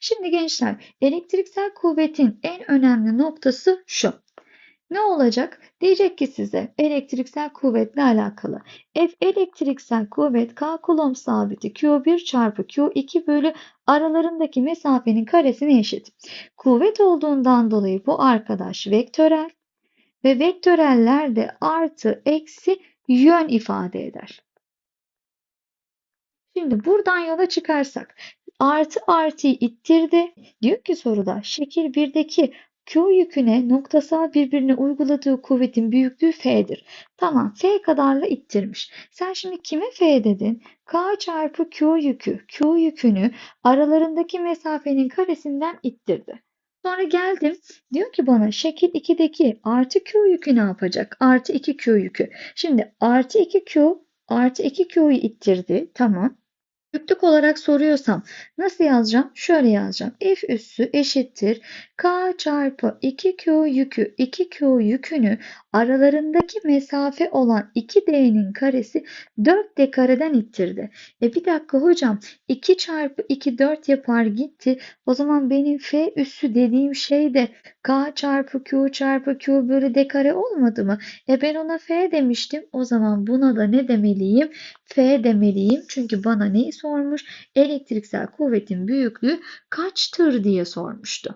Şimdi gençler elektriksel kuvvetin en önemli noktası şu. Ne olacak? Diyecek ki size elektriksel kuvvetle alakalı. F elektriksel kuvvet K kulomb sabiti Q1 çarpı Q2 bölü aralarındaki mesafenin karesine eşit. Kuvvet olduğundan dolayı bu arkadaş vektörel ve vektöreller de artı eksi yön ifade eder. Şimdi buradan yola çıkarsak artı artıyı ittirdi. Diyor ki soruda şekil 1'deki Q yüküne noktasal birbirine uyguladığı kuvvetin büyüklüğü F'dir. Tamam F kadarla ittirmiş. Sen şimdi kime F dedin? K çarpı Q yükü. Q yükünü aralarındaki mesafenin karesinden ittirdi. Sonra geldim. Diyor ki bana şekil 2'deki artı Q yükü ne yapacak? Artı 2 Q yükü. Şimdi artı 2 Q artı 2 Q'yu ittirdi. Tamam. Büyüklük olarak soruyorsam nasıl yazacağım? Şöyle yazacağım. F üssü eşittir. K çarpı 2Q yükü 2Q yükünü aralarındaki mesafe olan 2D'nin karesi 4D kareden ittirdi. E bir dakika hocam 2 çarpı 2 4 yapar gitti. O zaman benim F üssü dediğim şey de K çarpı Q çarpı Q bölü D kare olmadı mı? E ben ona F demiştim. O zaman buna da ne demeliyim? F demeliyim. Çünkü bana neyi sormuş? Elektriksel kuvvetin büyüklüğü kaçtır diye sormuştu.